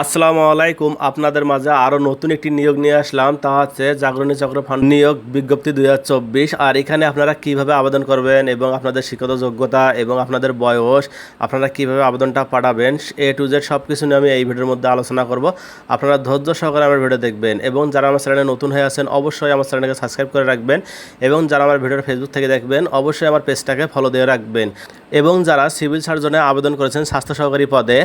আসসালামু আলাইকুম। আপনাদের মাঝে আরও নতুন একটি নিয়োগ নিয়ে আসলাম। তা হচ্ছে জাগরণী চক্র ফান্ড নিয়োগ বিজ্ঞপ্তি দুই হাজার চব্বিশ। আর এখানে আপনারা কীভাবে আবেদন করবেন এবং আপনাদের শিক্ষত যোগ্যতা এবং আপনাদের বয়স, আপনারা কীভাবে আবেদনটা পাঠাবেন, এ টু জেড সব কিছু নিয়ে আমি এই ভিডিওর মধ্যে আলোচনা করব। আপনারা ধৈর্য সহকারে আমার ভিডিও দেখবেন এবং যারা আমার চ্যানেলে নতুন হয়ে আছেন, অবশ্যই আমার চ্যানেলকে সাবস্ক্রাইব করে রাখবেন এবং যারা আমার ভিডিওটা ফেসবুক থেকে দেখবেন, অবশ্যই আমার পেজটাকে ফলো দিয়ে রাখবেন। এবং যারা সিভিল সার্জনে আবেদন করেছেন স্বাস্থ্য সহকারী পদে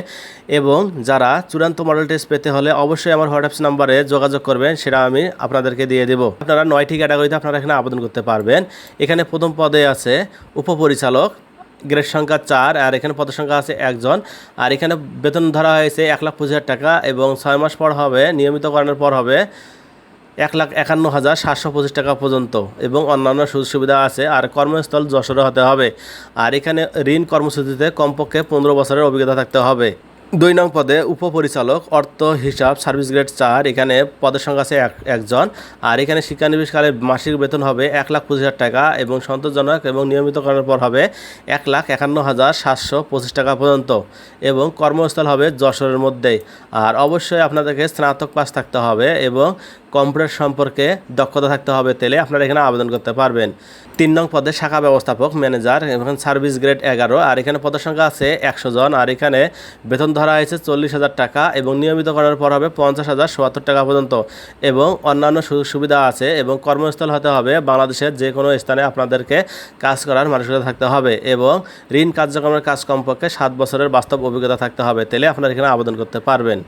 এবং যারা চূড়ান্ত মডেল টেস্ট পেতে হলে অবশ্যই আমার হোয়াটসঅ্যাপ নাম্বারে যোগাযোগ করবেন, সেটা আমি আপনাদেরকে দিয়ে দেব। আপনারা নয়টি ক্যাটাগরিতে আপনারা এখানে আবেদন করতে পারবেন। এখানে প্রথম পদে আছে উপপরিচালক গ্রেড সংখ্যা চার, আর এখানে পদ সংখ্যা আছে একজন। আর এখানে বেতন ধরা হয়েছে এক লাখ পঁচিশ হাজার টাকা এবং ছয় মাস পর হবে, নিয়মিতকরণের পর হবে এক লাখ একান্ন হাজার সাতশো পঁচিশ টাকা পর্যন্ত এবং অন্যান্য সুযোগ সুবিধা আছে, আর কর্মস্থল যশোরে হতে হবে। আর এখানে ঋণ কর্মসূচিতে কমপক্ষে পনেরো বছরের অভিজ্ঞতা থাকতে হবে। দুই নং পদে উপপরিচালক, অর্থ, হিসাব, সার্ভিস গ্রেড চার, এখানে পদের সংখ্যা আছে এক, একজন। আর এখানে শিক্ষানবিশকালে মাসিক বেতন হবে এক লাখ পঁচিশ হাজার টাকা এবং সন্তোষজনক এবং নিয়মিত করার পর হবে এক লাখ একান্ন হাজার সাতশো পঁচিশ টাকা পর্যন্ত এবং কর্মস্থল হবে যশোরের মধ্যেই। আর অবশ্যই আপনাদেরকে স্নাতক পাস থাকতে হবে এবং কম্পিউটার সম্পর্কে দক্ষতা থাকতে হবে তেলে আপনারা এখানে আবেদন করতে পারবেন। তিন নং পদে শাখা ব্যবস্থাপক, ম্যানেজার, এবং সার্ভিস গ্রেড এগারো, আর এখানে পদের সংখ্যা আছে একশো জন, আর এখানে বেতন ধরা হয়েছে চল্লিশ হাজার টাকা এবং নিয়মিত করার পর হবে পঞ্চাশ হাজার সোয়াত্তর টাকা পর্যন্ত। এবং অন্যান্য সুযোগ সুবিধা আছে এবং কর্মস্থল হতে হবে বাংলাদেশের যে কোনো স্থানে আপনাদেরকে কাজ করার মানসিকতা থাকতে হবে এবং ঋণ কার্যক্রমের কাজ কমপক্ষে সাত বছরের বাস্তব অভিজ্ঞতা থাকতে হবে, তেলে আপনারা এখানে আবেদন করতে পারবেন।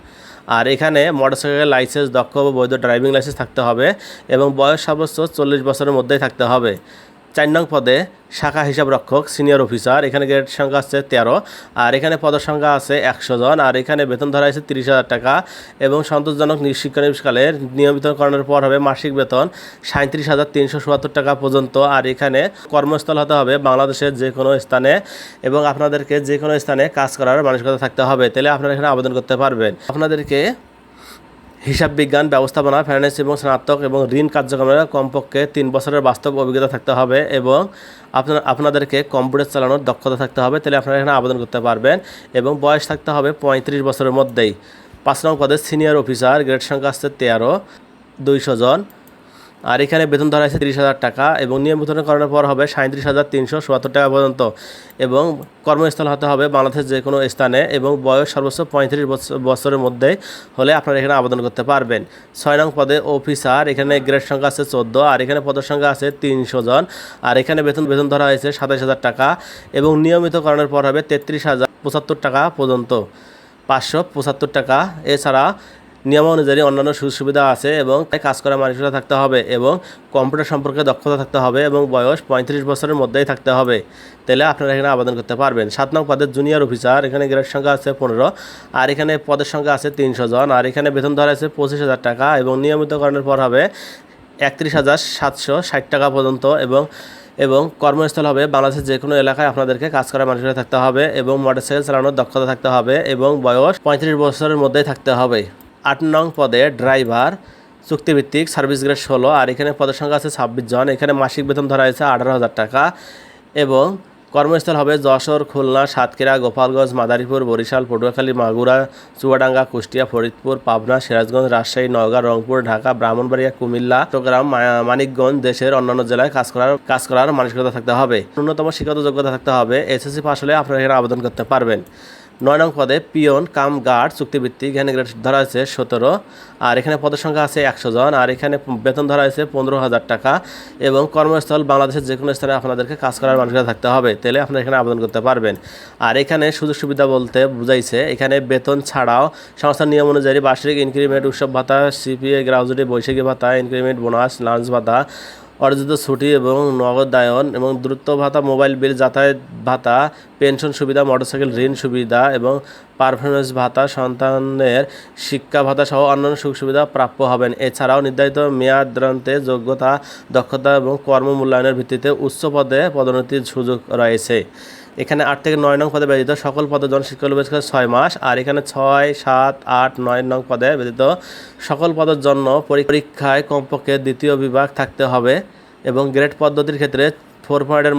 আর এখানে মোটরসাইকেল লাইসেন্স দক্ষ বা বৈধ ড্রাইভিং লাইসেন্স থাকতে হবে এবং বয়স সর্বোচ্চ চল্লিশ বছরের মধ্যেই থাকতে হবে। চার নং পদে শাখা হিসাব রক্ষক, সিনিয়র অফিসার, এখানে গ্রেড সংখ্যা আছে তেরো, আর এখানে পদের সংখ্যা আছে একশো জন, আর এখানে বেতন ধরা হয়েছে তিরিশ হাজার টাকা এবং সন্তোষজনক শিক্ষানবিশকালে নিয়মিতকরণের পর হবে মাসিক বেতন সাঁত্রিশ হাজার তিনশো চুয়াত্তর টাকা পর্যন্ত, আর এখানে কর্মস্থল হতে হবে বাংলাদেশের যে কোনো স্থানে এবং আপনাদেরকে যে কোনো স্থানে কাজ করার মানসিকতা থাকতে হবে। তাহলে আপনারা এখানে আবেদন করতে পারবেন। আপনাদেরকে হিসাব বিজ্ঞান ব্যবস্থাপনা ফাইন্যান্স এবং স্নাতক এবং ঋণ কার্যক্রমের কমপক্ষে তিন বছরের বাস্তব অভিজ্ঞতা থাকতে হবে এবং আপনার, আপনাদেরকে কম্পিউটার চালানোর দক্ষতা থাকতে হবে। তাহলে আপনারা এখানে আবেদন করতে পারবেন এবং বয়স থাকতে হবে পঁয়ত্রিশ বছরের মধ্যেই। পাঁচ নং পদে সিনিয়র অফিসার গ্রেড সংখ্যা আসছে তেরো, দুইশো জন। আর এখানে বেতন ধরা হয়েছে তিরিশ হাজার টাকা এবং নিয়মিতকরণ করার পর হবে সাঁত্রিশ হাজার তিনশো চুয়াত্তর টাকা পর্যন্ত এবং কর্মস্থল হতে হবে বাংলাদেশের যে কোনো স্থানে এবং বয়স সর্বোচ্চ পঁয়ত্রিশ বছরের মধ্যে হলে আপনারা এখানে আবেদন করতে পারবেন। ছয় নং পদে অফিসার, এখানে গ্রেড সংখ্যা আছে চোদ্দ, আর এখানে পদের সংখ্যা আছে তিনশো জন। আর এখানে বেতন বেতন ধরা হয়েছে সাতাশ হাজার টাকা এবং নিয়মিতকরণের পর হবে তেত্রিশ হাজার পঁচাত্তর টাকা পর্যন্ত। পাঁচশো পঁচাত্তর টাকা। এছাড়া নিয়ম অনুযায়ী অন্যান্য সুযোগ সুবিধা আছে এবং তাই কাজ করার মানসিকতা থাকতে হবে এবং কম্পিউটার সম্পর্কে দক্ষতা থাকতে হবে এবং বয়স পঁয়ত্রিশ বছরের মধ্যেই থাকতে হবে। তাহলে আপনারা এখানে আবেদন করতে পারবেন। সাত নং পদের জুনিয়র অফিসার এখানে গ্রেড সংখ্যা আছে পনেরো, আর এখানে পদের সংখ্যা আছে তিনশো জন, আর এখানে বেতন ধরা আছে পঁচিশ হাজার টাকা এবং নিয়মিতকরণের পর হবে একত্রিশ হাজার সাতশো ষাট টাকা পর্যন্ত এবং এবং কর্মস্থল হবে বাংলাদেশের যে কোনো এলাকায় আপনাদেরকে কাজ করার মানুষের থাকতে হবে এবং মোটরসাইকেল চালানোর দক্ষতা থাকতে হবে এবং বয়স পঁয়ত্রিশ বছরের মধ্যেই থাকতে হবে। আট নং পদে ড্রাইভার, চুক্তিভিত্তিক, সার্ভিস গ্রেড ষোলো, আর এখানে পদের সংখ্যা আছে ছাব্বিশ জন। এখানে মাসিক বেতন ধরা হয়েছে আঠারো হাজার টাকা। এবং কর্মস্থল হবে যশোর, খুলনা, সাতক্ষীরা, গোপালগঞ্জ, মাদারীপুর, বরিশাল, পটুয়াখালী, মাগুরা, চুয়াডাঙ্গা, কুষ্টিয়া, ফরিদপুর, পাবনা, সিরাজগঞ্জ, রাজশাহী, নওগাঁ, রংপুর, ঢাকা, ব্রাহ্মণবাড়িয়া, কুমিল্লা, চট্টগ্রাম মানিকগঞ্জ দেশের অন্যান্য জেলায় কাজ করার কাজ করার মানসিকতা থাকতে হবে। ন্যূনতম শিক্ষাগত যোগ্যতা থাকতে হবে। এসএসসি পাস হলে আপনারা এখানে আবেদন করতে পারবেন। নয় নং পদে পিয়ন, কাম, গার্ড, চুক্তিভিত্তিক, এখানে গ্রেড ধরা হয়েছে সতেরো। আর এখানে পদের সংখ্যা আছে একশো জন। আর এখানে বেতন ধরা হয়েছে পনেরো হাজার টাকা। এবং কর্মস্থল বাংলাদেশের যে কোনো স্থানে আপনাদেরকে কাজ করার মানুষরা থাকতে হবে। তাহলে আপনারা এখানে আবেদন করতে পারবেন। আর এখানে সুযোগ সুবিধা বলতে বুঝাইছে, এখানে বেতন ছাড়াও সংস্থার নিয়ম অনুযায়ী বার্ষিক ইনক্রিমেন্ট উৎসব ভাতা, সিপিএ গ্রাজুয়েটি বৈশাখী ভাতা ইনক্রিমেন্ট বোনাস লাঞ্চ ভাতা অর্জিত ছুটি এবং নগদায়ন এবং দ্রুত ভাতা, মোবাইল বিল, যাতায়াত ভাতা, পেনশন সুবিধা, মোটরসাইকেল ঋণ সুবিধা এবং পারফরমেন্স ভাতা, সন্তানের শিক্ষা ভাতা সহ অন্যান্য সুখ সুবিধা প্রাপ্য হবেন। এছাড়াও নির্ধারিত মেয়াদান্তে যোগ্যতা, দক্ষতা এবং কর্ম মূল্যায়নের ভিত্তিতে উচ্চ পদে পদোন্নতির সুযোগ রয়েছে। এখানে আট থেকে নয় নং পদে ব্যতীত সকল পদে জনশিক্ষা বেশ ছয় মাস, আর এখানে ছয়, সাত, আট, নয় নং পদে ব্যতীত সকল পদের জন্য পরীক্ষায় কমপক্ষে দ্বিতীয় বিভাগ থাকতে হবে এবং গ্রেড পদ্ধতির ক্ষেত্রে ফোর পয়েন্টের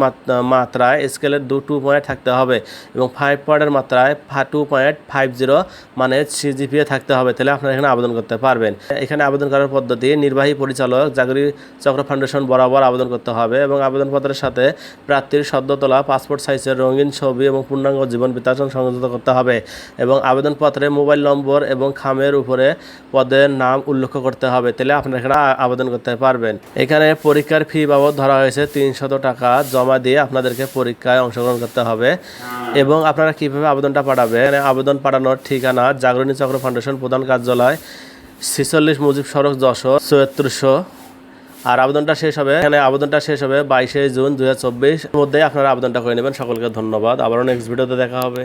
মাত্রায় স্কেলের দু টু পয়েন্ট থাকতে হবে এবং ফাইভ পয়েন্টের মাত্রায় টু পয়েন্ট ফাইভ জিরো মানে সিজিপিএ থাকতে হবে। তাহলে আপনারা এখানে আবেদন করতে পারবেন। এখানে আবেদন করার পদ্ধতি, নির্বাহী পরিচালক জাগরি চক্র ফাউন্ডেশন বরাবর আবেদন করতে হবে এবং আবেদনপত্রের সাথে প্রার্থীর সদ্য তোলা পাসপোর্ট সাইজের রঙিন ছবি এবং পূর্ণাঙ্গ জীবন বিতাসন সংযুক্ত করতে হবে এবং আবেদনপত্রে মোবাইল নম্বর এবং খামের উপরে পদের নাম উল্লেখ করতে হবে। তাহলে আপনারা এখানে আবেদন করতে পারবেন। এখানে পরীক্ষার ফি বাবদ ধরা হয়েছে তিনশত টাকা। জমা দিয়ে আপনাদেরকে পরীক্ষায় অংশগ্রহণ করতে হবে। এবং আপনারা কীভাবে আবেদনটা পাঠাবেন? আবেদন পাঠানোর ঠিকানা জাগরণী চক্র ফাউন্ডেশন প্রধান কার্যালয় ছিচল্লিশ মুজিব সড়ক যশোর চুয়াত্তরশো। আর আবেদনটা শেষ হবে এখানে আবেদনটা শেষ হবে বাইশে জুন দু হাজার চব্বিশ। মধ্যে আপনারা আবেদনটা করে নেবেন। সকলকে ধন্যবাদ। আবারও নেক্সট ভিডিওতে দেখা হবে।